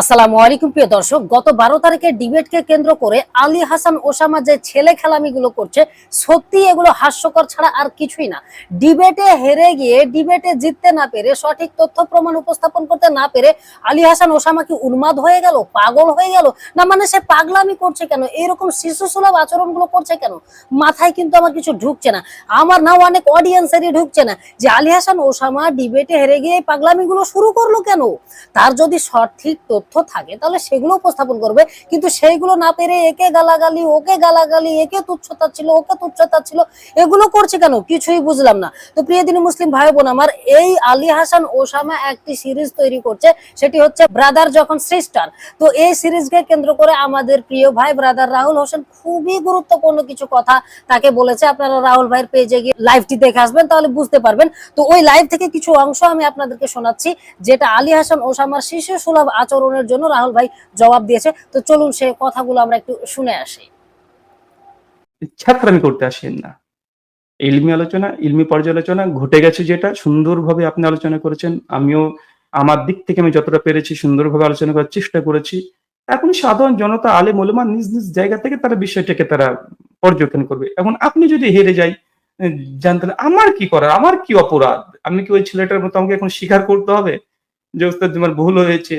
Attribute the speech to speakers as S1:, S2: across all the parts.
S1: আসসালামু আলাইকুম, প্রিয় দর্শক। গত বারো তারিখে ডিবেটকে কেন্দ্র করে আলী হাসান ওসামা যে ছেলে খেলামিগুলো করছে, সত্যি এগুলো হাস্যকর ছাড়া আর কিছুই না। ডিবেটে হেরে গিয়ে ডিবেটে জিততে না পেরে, সঠিক তথ্য প্রমাণ উপস্থাপন করতে না পেরে আলী হাসান ওসামা কি উন্মাদ হয়ে গেল, পাগল হয়ে গেল? না মানে সে পাগলামি করছে কেন? এরকম শিশু সুলভ আচরণগুলো করছে কেন? মাথায় কিন্তু আমার কিছু ঢুকছে না। আমার নাও অনেক অডিয়েন্সেরই ঢুকছে না যে আলী হাসান ওসামা ডিবেটে হেরে গিয়ে পাগলামিগুলো শুরু করল কেন? তার যদি সঠিক তথ্য থাকে, তাহলে সেগুলো উপস্থাপন করবে। কিন্তু সেইগুলো না পেরে একে গালাগালি, ওকে গালাগালি, একে তুচ্ছতা ছিল, ওকে তুচ্ছতা ছিল, এগুলো করছে কেন? কিছুই বুঝলাম না। তো প্রিয় দিনী মুসলিম ভাই বোন আমার, এই আলী হাসান ওসামা একটি সিরিজ তৈরি করছে, সেটি হচ্ছে ব্রাদার যখন সিস্টার। তো এই সিরিজকে কেন্দ্র করে আমাদের প্রিয় ভাই ব্রাদার রাহুল হোসেন খুবই গুরুত্বপূর্ণ কিছু কথা তাকে বলেছে। আপনারা রাহুল ভাইয়ের পেজে গিয়ে লাইভটি দেখে আসবেন, তাহলে বুঝতে পারবেন। তো ওই লাইভ থেকে কিছু অংশ আমি আপনাদেরকে শোনাচ্ছি, যেটা আলী হাসান ওসামার শিশু সুলভ আচরণের জন্য রাহুল ভাই জবাব দিয়েছে। তো চলুন সে কথাগুলো আমরা একটু শুনে আসি।
S2: ছাত্রামি করতে আসেন না। ইলমি আলোচনা ইলমি পর্যালোচনা ঘটে গেছে যেটা সুন্দরভাবে আপনি আলোচনা করেছেন। আমিও আমার দিক থেকে আমি যতটা পেরেছি সুন্দরভাবে আলোচনা করার চেষ্টা করেছি। এখন সাধারণ জনতা আলে মোলেমা নিজ নিজ জায়গা থেকে তারা বিষয়টাকে তারা পর্যবেক্ষণ করবে। এখন আপনি যদি হেরে যাই জানতেন আমার কি করার? আমার কি অপরাধ? আমি কি ওই ছেলেটার মতো আমাকে এখন স্বীকার করতে হবে? যে উস্তাদ আমার ভুল হয়েছে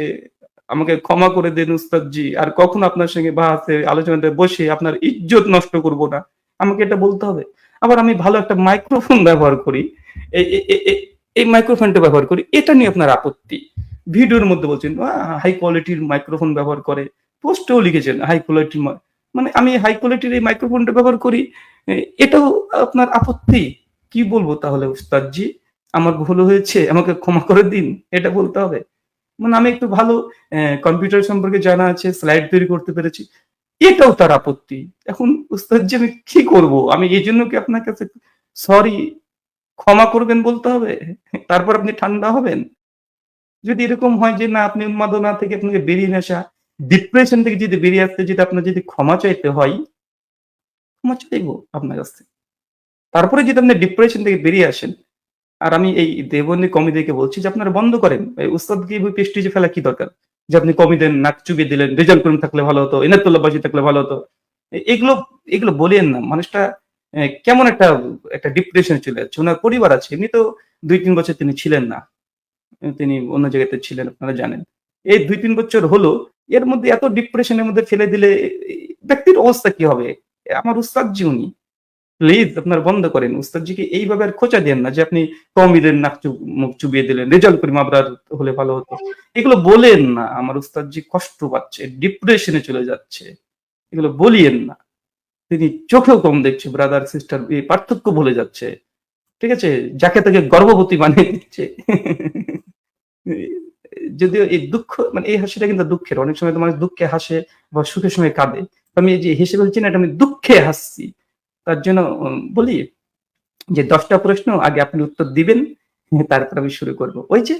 S2: আমাকে ক্ষমা করে দেন উস্তাদজি। আর কখন আপনার সঙ্গে বাহাতে আলোচনাতে বসে আপনার ইজ্জত নষ্ট করব না। আমাকে এটা বলতে হবে। আবার আমি ভালো একটা মাইক্রোফোন ব্যবহার করি। এই- মাইক্রোফোনটা ব্যবহার করি। এটা নিয়ে আপনার আপত্তি। ভিডিওর মধ্যে বলছেন হাই কোয়ালিটির মাইক্রোফোন ব্যবহার করে। পোস্টেও লিখেছেন হাই কোয়ালিটির মানে আমি হাই কোয়ালিটির এই মাইক্রোফোনটা ব্যবহার করি। এটাও আপনার আপত্তি? কি বলব তাহলে উস্তাদজি? আমার ভুল হয়েছে, আমাকে ক্ষমা করে দিন। এটা বলতে হবে। মানে আমি একটু ভালো কম্পিউটার সম্পর্কে জানা আছে স্লাইড তৈরি করতে পেরেছি। এটাও তার আপত্তি। এখন উস্তাদজি, আমি কি করব? আমি এই জন্য কি আপনার কাছে সরি ক্ষমা করবেন বলতে হবে? তারপর আপনি ঠান্ডা হবেন? যদি এরকম হয় যে না, আপনি উন্মাদনা থেকে আপনাকে বেরিয়ে আসা ডিপ্রেশন থেকে যদি বেরিয়ে আসতে, যদি আপনার যদি ক্ষমা চাইতে হয়, ক্ষমা চাইব আপনার কাছ থেকে। তারপরে যদি আপনি ডিপ্রেশন থেকে বেরিয়ে আসেন আর আমি এই দেবন্দী কমিদেরকে বলছি যে আপনারা বন্ধ করেন। উস্তাদকে এইভাবে পেস্টিজে ফেলা কি দরকার? যে আপনি কমি দেন, নাক চুবিয়ে দিলেন, রেজাল্ট করুন থাকলে ভালো হতো, এনাতুল্লাহ বাজি থাকলে ভালো হতো। এগুলো এগুলো বলেন না। মানুষটা কেমন একটা একটা ডিপ্রেশন চলে যাচ্ছে। ওনার পরিবার আছে, এমনি তো দুই তিন বছর তিনি ছিলেন না। তিনি অন্য জায়গাতে ছিলেন, আপনারা জানেন। এই দুই তিন বছর হলো, এর মধ্যে এত ডিপ্রেশনের মধ্যে ফেলে দিলে ব্যক্তির অবস্থা কি হবে? আমার উস্তাদজি উনি প্লিজ আপনার বন্ধ করেন। উস্তাদজিকে এইভাবে আর খোঁচা দেন না যে আপনি কমিদের নাক মুখ চুবিয়ে দিলেন, রেজাল্ট করি মাবরার হলে ভালো হতো। এগুলো বলেন না। আমার উস্তাদজি কষ্ট পাচ্ছে, ডিপ্রেশনে চলে যাচ্ছে। এগুলো বলিয়েন না। তিনি চোখেও কম দেখছে ব্রাদার সিস্টার এই পার্থক্য ভুলে যাচ্ছে। ঠিক আছে? যাকে তাকে গর্ভবতী বানিয়ে দিচ্ছে। যদিও এই দুঃখ মানে এই হাসিটা কিন্তু দুঃখের। অনেক সময় তো মানুষ দুঃখে হাসে বা সুখের সময় কাঁদে। আমি যে হেসে বলছি না, এটা আমি দুঃখে হাসছি। তার জন্য বলি যে দশটা প্রশ্ন আগে আপনি উত্তর দিবেন, তারপর আমি শুরু করব। ওই যে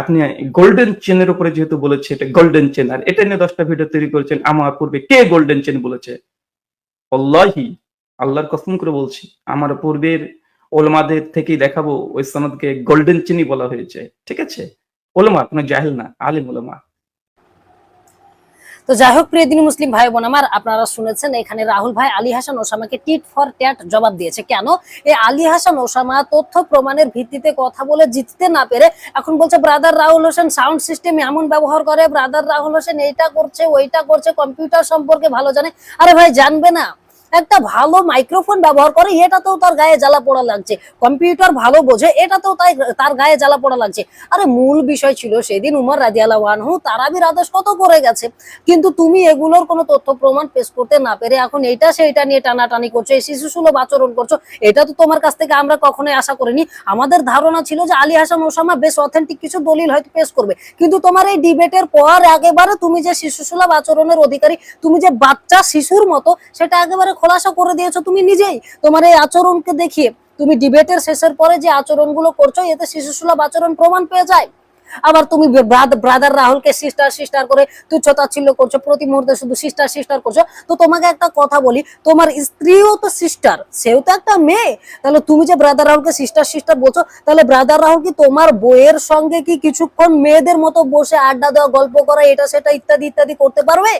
S2: আপনি গোল্ডেন চেনের উপরে যেহেতু বলেছে, এটা গোল্ডেন চেন আর এটা নিয়ে দশটা ভিডিও তৈরি করেছেন, আমার পূর্বে কে গোল্ডেন চেন বলেছে? অল্লাহি আল্লাহর কসম করে বলছি, আমার পূর্বের ওলমাদের থেকেই দেখাবো ওই সনদকে গোল্ডেন চেনই বলা হয়েছে, ঠিক আছে? ওলমা, কোনো জাহেল না, আলিম ওলমা।
S1: তো যাই হোক, প্রিয় দিনী মুসলিম ভাই বোন আমার, আপনারা শুনেছেন এখানে রাহুল ভাই, আলী হাসান ওসামাকে টিট ফর ট্যাট জবাব দিয়েছে। কেন? এই আলী হাসান ওসামা তথ্য প্রমাণের ভিত্তিতে কথা বলে জিততে না পেরে এখন বলছে brother Rahul Hossain sound system এমন ব্যবহার করে ব্রাদার রাহুল হোসেন এইটা করছে, ওইটা করছে কম্পিউটার সম্পর্কে ভালো জানে। আরে ভাই, জানবে না। একটা ভালো মাইক্রোফোন ব্যবহার করে, এটাতেও তার গায়ে জ্বালা পোড়া লাগছে। কম্পিউটার ভালো বোঝে, এটাতেও তাই তার গায়ে জ্বালা পোড়া লাগছে। আরে মূল বিষয় ছিল সেদিন উমর রাজিয়াল্লাহু আনহু তারাবির আদেশ কত করে গেছে। কিন্তু তুমি এগুলোর কোনো তথ্য প্রমাণ পেশ করতে না পেরে এখন এইটা সেইটা নিয়ে টানাটানি করছ, এই শিশু সুলভ আচরণ করছ, এটা তো তোমার কাছ থেকে আমরা কখনোই আশা করিনি। আমাদের ধারণা ছিল যে আলী হাসান ওসামা বেশ অথেন্টিক কিছু দলিল হয়তো পেশ করবে। কিন্তু তোমার এই ডিবেটের পর একেবারে তুমি যে শিশু সুলভ আচরণের অধিকারী, তুমি যে বাচ্চা শিশুর মতো, সেটা একেবারে খোলাসা করে দিয়েছ তুমি নিজেই। তোমার এই আচরণকে দেখিয়ে তুমি ডিবেটের শেষের পরে যে আচরণগুলো করছ, এতে শিশু সুলভ আচরণ প্রমাণ পেয়ে যায়। আবার তুমি ব্রাদার রাহুলকে সিস্টার সিস্টার করে তুচ্ছ করছ, প্রতি মুহূর্তে শুধু সিস্টার সিস্টার করছ। তো তোমাকে একটা কথা বলি, তোমার স্ত্রীও তো সিস্টার সেও তো একটা মেয়ে। তাহলে তুমি যে ব্রাদার রাহুলকে সিস্টার সিস্টার বলছো, তাহলে ব্রাদার রাহুল কি তোমার বইয়ের সঙ্গে কি কিছুক্ষণ মেয়েদের মতো বসে আড্ডা দেওয়া, গল্প করা, এটা সেটা ইত্যাদি ইত্যাদি করতে পারবে?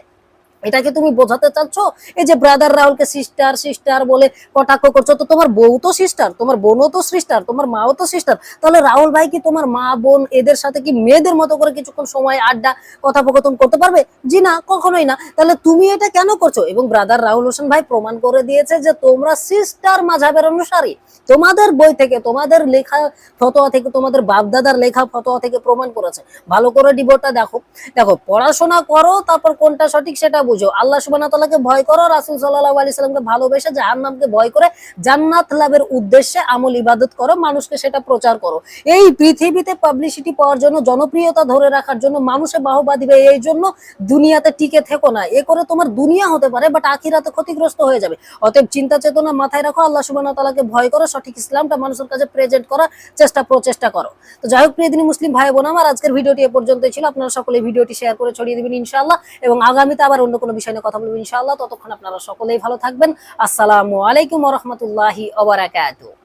S1: এটাকে তুমি বোঝাতে চাচ্ছ? এই যে ব্রাদার রাহুলকে সিস্টার সিস্টার বলে কটাক্ষ করছ, তো তোমার বউ তো সিস্টার তোমার বোনও তো সিস্টার তোমার মাও তো সিস্টার তাহলে রাহুল ভাই কি তোমার মা, বোন, এদের সাথে কি মেয়েদের মতো করে কিছুক্ষণ সময়, আড্ডা, কথোপকথন করতে পারবে? জি না, কখনোই না। তাহলে তুমি এটা কেন করছ? এবং ব্রাদার রাহুল হোসেন ভাই প্রমাণ করে দিয়েছে যে তোমরা সিস্টার মাঝাবের অনুসারী। তোমাদের বই থেকে, তোমাদের লেখা ফতোয়া থেকে, তোমাদের বাপদাদার লেখা ফতোয়া থেকে প্রমাণ করেছে। ভালো করে ডিবোর্ডটা দেখো। দেখো, পড়াশোনা করো, তারপর কোনটা সঠিক সেটা বুঝো। আল্লাহ তালাকে ভয় করো, রাসুল সাল্লাহ আলি সাল্লামকে ভালোবেসে জাহান্নামকে ভয় করে জান্নাত লাভের উদ্দেশ্যে আমল ইবাদত করো, মানুষকে সেটা প্রচার করো। এই পৃথিবীতে পাবলিসিটি পাওয়ার জন্য, জনপ্রিয়তা ধরে রাখার জন্য মানুষে বাহবা দিবে, এই জন্য দুনিয়াতে টিকে থেকো না। এ করে তোমার দুনিয়া হতে পারে বাট আখিরাতে ক্ষতিগ্রস্ত হয়ে যাবে। অতএব চিন্তা চেতনা মাথায় রাখো, আল্লাহ তালাকে ভয় করো, সঠিক ইসলামটা মানুষের কাছে প্রেজেন্ট করার চেষ্টা, প্রচেষ্টা করো। তো যাই হোক, প্রিয় দিনী মুসলিম ভাই বোন আমার, আজকের ভিডিওটি এ পর্যন্তই ছিল। আপনারা সকলে ভিডিওটি শেয়ার করে ছড়িয়ে দিবেন ইনশাআল্লাহ, এবং আগামীতে আবার অন্য কোনো বিষয় নিয়ে কথা বলব ইনশাআল্লাহ। ততক্ষণ আপনারা সকলেই ভালো থাকবেন। আসসালামু আলাইকুম রহমতুল্লাহি ওবারাকাতুহ